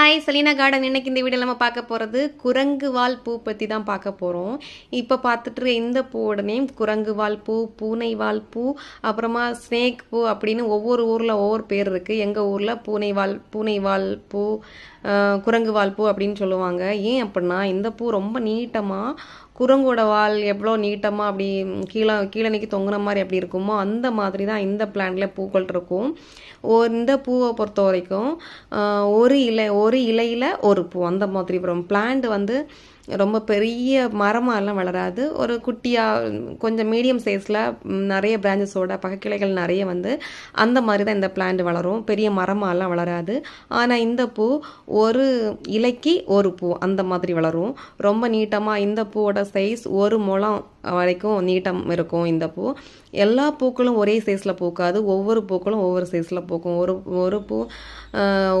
Hi Saleena garden இன்னைக்கு இந்த video நம்ம பார்க்க போகிறது குரங்கு வால் பூ பற்றி தான் பார்க்க போகிறோம் இப்போ பார்த்துட்டு இந்த பூவோட நேம் குரங்கு வால் பூ பூனை வால் பூ அப்புறமா ஸ்னேக் பூ அப்படின்னு ஒவ்வொரு ஊரில் ஒவ்வொரு பேர் இருக்குது எங்கள் ஊரில் பூனை வால் பூனை வால் பூ குரங்கு வால் பூ அப்படின்னு சொல்லுவாங்க. ஏன் அப்படின்னா இந்த பூ ரொம்ப நீட்டமாக குரங்கோட வால் எவ்வளோ நீட்டமாக அப்படி கீழே கீழே நிற்கி தொங்குன மாதிரி அப்படி இருக்குமோ அந்த மாதிரி தான் இந்த பிளான்ட்ல பூக்கள் இருக்கும். ஓ இந்த பூவை பொறுத்த வரைக்கும் ஒரு இலை ஒரு ஒரு இலையில் ஒரு பூ அந்த மாதிரி வரும் பிளான்ட் வந்து ரொம்ப பெரிய மரமாலாம் எல்லாம் வளராது. ஒரு குட்டியாக கொஞ்சம் மீடியம் சைஸில் நிறைய பிரான்ச்சஸோட பகக்கிளைகள் நிறைய வந்து அந்த மாதிரி தான் இந்த பிளான்ட் வளரும். பெரிய மரமாலாம் வளராது. ஆனால் இந்த பூ ஒரு இலைக்கு ஒரு பூ அந்த மாதிரி வளரும். ரொம்ப நீட்டமாக இந்த பூவோட சைஸ் ஒரு முளம் வரைக்கும் நீட்டம் இருக்கும் இந்த பூ. எல்லா பூக்களும் ஒரே சைஸில் பூக்காது. ஒவ்வொரு பூக்களும் ஒவ்வொரு சைஸில் பூக்கும். ஒரு ஒரு பூ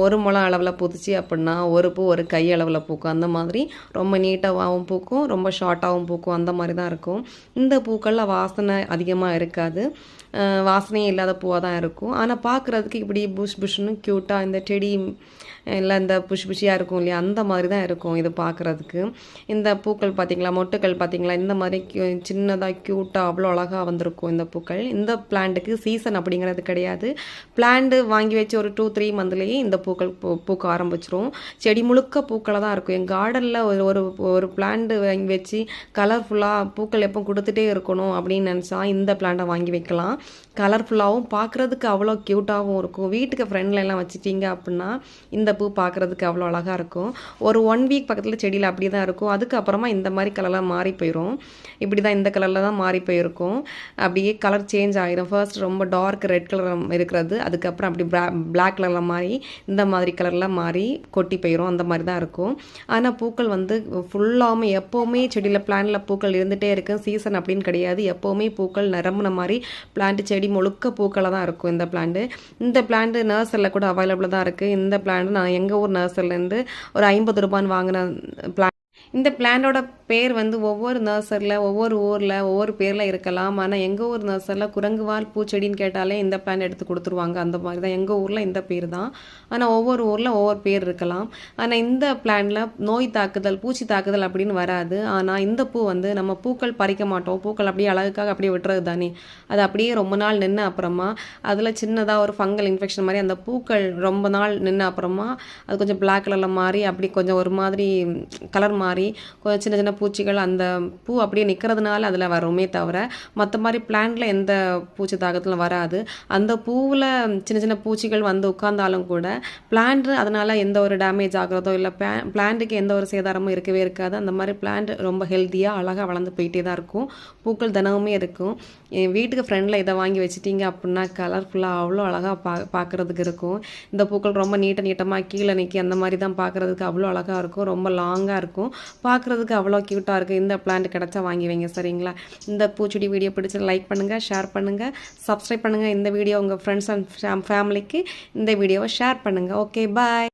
ஒரு முளம் அளவில் பூத்துச்சு அப்படின்னா ஒரு பூ ஒரு கை அளவில் பூக்கும். அந்த மாதிரி ரொம்ப நீ நீட்டாகவும் பூக்கும் ரொம்ப ஷார்ட்டாகவும் பூக்கும். அந்த மாதிரி தான் இருக்கும். இந்த பூக்களில் வாசனை அதிகமாக இருக்காது. வாசனையே இல்லாத பூவாக தான் இருக்கும். ஆனால் பார்க்குறதுக்கு இப்படி புஷ் புஷ்னு க்யூட்டாக இந்த செடி இல்லை இந்த புஷ் புஷியாக இருக்கும் இல்லையா? அந்த மாதிரி தான் இருக்கும் இது பார்க்குறதுக்கு. இந்த பூக்கள் பார்த்தீங்களா? மொட்டுக்கள் பார்த்தீங்களா? இந்த மாதிரி சின்னதாக க்யூட்டாக அவ்வளோ அழகாக வந்திருக்கும் இந்த பூக்கள். இந்த பிளான்ட்டுக்கு சீசன் அப்படிங்கிறது கிடையாது. பிளான்ட்டு வாங்கி வச்சு ஒரு டூ த்ரீ மந்த்லேயே இந்த பூக்கள் பூ பூக்க ஆரம்பிச்சிரும். செடி முழுக்க பூக்களை தான் இருக்கும். என் கார்டனில் ஒரு ஒரு ஒரு பிளான்ட் வாங்கி வச்சு கலர்ஃபுல்லாக பூக்கள் எப்போ கொடுத்துட்டே இருக்கணும் அப்படின்னு நினச்சா இந்த பிளான்ட்டை வாங்கி வைக்கலாம். கலர்ஃபுல்லாகவும் பார்க்குறதுக்கு அவ்வளோ க்யூட்டாகவும் இருக்கும். வீட்டுக்கு ஃப்ரெண்ட்ல எல்லாம் வச்சுட்டீங்க அப்படின்னா இந்த பூ பார்க்குறதுக்கு அவ்வளோ அழகாக இருக்கும். ஒரு ஒன் வீக் பக்கத்தில் செடியில் அப்படி தான் இருக்கும். அதுக்கப்புறமா இந்த மாதிரி கலர்லாம் மாறி போயிடும் இப்படி தான் இந்த கலரில் தான் மாறி போயிருக்கும். அப்படியே கலர் சேஞ்ச் ஆகிரும் ஃபர்ஸ்ட் ரொம்ப டார்க் ரெட் கலர் இருக்கிறது. அதுக்கப்புறம் அப்படி பிளாக் கலரில் மாறி இந்த மாதிரி கலரில் மாறி கொட்டி போயிடும் அந்த மாதிரி தான் இருக்கும். ஆனால் பூக்கள் வந்து ஃபுல்லாகவும் எப்போவுமே செடியில் பிளான்ல பூக்கள் இருந்துகிட்டே இருக்கும் சீசன் அப்படின்னு கிடையாது. எப்போவுமே பூக்கள் நிரம்பின மாதிரி பிளான்ட் செடி முழுக்க பூக்களாக தான் இருக்கும். இந்த பிளான்ட் இந்த பிளான்ட் நர்சரியில் கூட அவைலபிளாக தான் இருக்குது இந்த பிளான்ட் நான் எங்கள் ஊர் நர்சரிலேருந்து ஒரு ஐம்பது ரூபான்னு வாங்கின பிளான் இந்த பிளான்டோட பேர் வந்து ஒவ்வொரு நர்சரியில் ஒவ்வொரு ஊரில் ஒவ்வொரு பேரில் இருக்கலாம். ஆனால் எங்கள் ஊர் நர்சரியில் குரங்குவால் பூச்செடின்னு கேட்டாலே இந்த பிளான் எடுத்து கொடுத்துருவாங்க. அந்த மாதிரி தான் எங்கள் ஊரில் இந்த பேர் தான். ஆனால் ஒவ்வொரு ஊரில் ஒவ்வொரு பேர் இருக்கலாம். ஆனால் இந்த பிளானில் நோய் தாக்குதல் பூச்சி தாக்குதல் அப்படின்னு வராது. ஆனால் இந்த பூ வந்து நம்ம பூக்கள் பறிக்க மாட்டோம். பூக்கள் அப்படியே அழகுக்காக அப்படியே விட்டுறது தானே. அது அப்படியே ரொம்ப நாள் நின்று அப்புறமா அதில் சின்னதாக ஒரு ஃபங்கல் இன்ஃபெக்ஷன் மாதிரி அந்த பூக்கள் ரொம்ப நாள் நின்று அப்புறமா அது கொஞ்சம் பிளாக் கலரில் மாறி அப்படி கொஞ்சம் ஒரு மாதிரி கலர் மாறி கொஞ்சம் சின்ன சின்ன பூச்சிகள் அந்த பூ அப்படியே நிற்கிறதுனால அதில் வருமே தவிர மற்ற மாதிரி பிளான்ட்ல எந்த பூச்சி தாக்கத்திலும் வராது. அந்த பூவில் சின்ன சின்ன பூச்சிகள் வந்து உட்கார்ந்தாலும் கூட பிளான்ட் அதனால் எந்த ஒரு டேமேஜ் ஆகிறதோ இல்லை பிளான்ட்டுக்கு எந்த ஒரு சேதாரமும் இருக்கவே இருக்காது. அந்த மாதிரி பிளான்ட் ரொம்ப ஹெல்த்தியாக அழகாக வளர்ந்து போயிட்டே தான் இருக்கும். பூக்கள் தினமுமே இருக்கும். என் வீட்டுக்கு ஃப்ரெண்டில் இதை வாங்கி வச்சுட்டிங்க அப்படின்னா கலர்ஃபுல்லாக அவ்வளோ அழகாக பா பார்க்குறதுக்கு இருக்கும். இந்த பூக்கள் ரொம்ப நீட்ட நீட்டமாக கீழே நிற்கி அந்த மாதிரி தான் பார்க்குறதுக்கு அவ்வளோ அழகாக இருக்கும். ரொம்ப லாங்காக இருக்கும். பார்க்குறதுக்கு அவ்வளோ க்யூட்டாக இருக்குது இந்த பிளான்ட் கிடச்சா வாங்கி வைங்க சரிங்களா? இந்த பூச்செடி வீடியோ பிடிச்சி லைக் பண்ணுங்கள் ஷேர் பண்ணுங்கள் சப்ஸ்கிரைப் பண்ணுங்கள் இந்த வீடியோ உங்கள் ஃப்ரெண்ட்ஸ் அண்ட் ஃபேமிலிக்கு இந்த வீடியோவை ஷேர் பண்ணுங்கள் ஓகே பாய்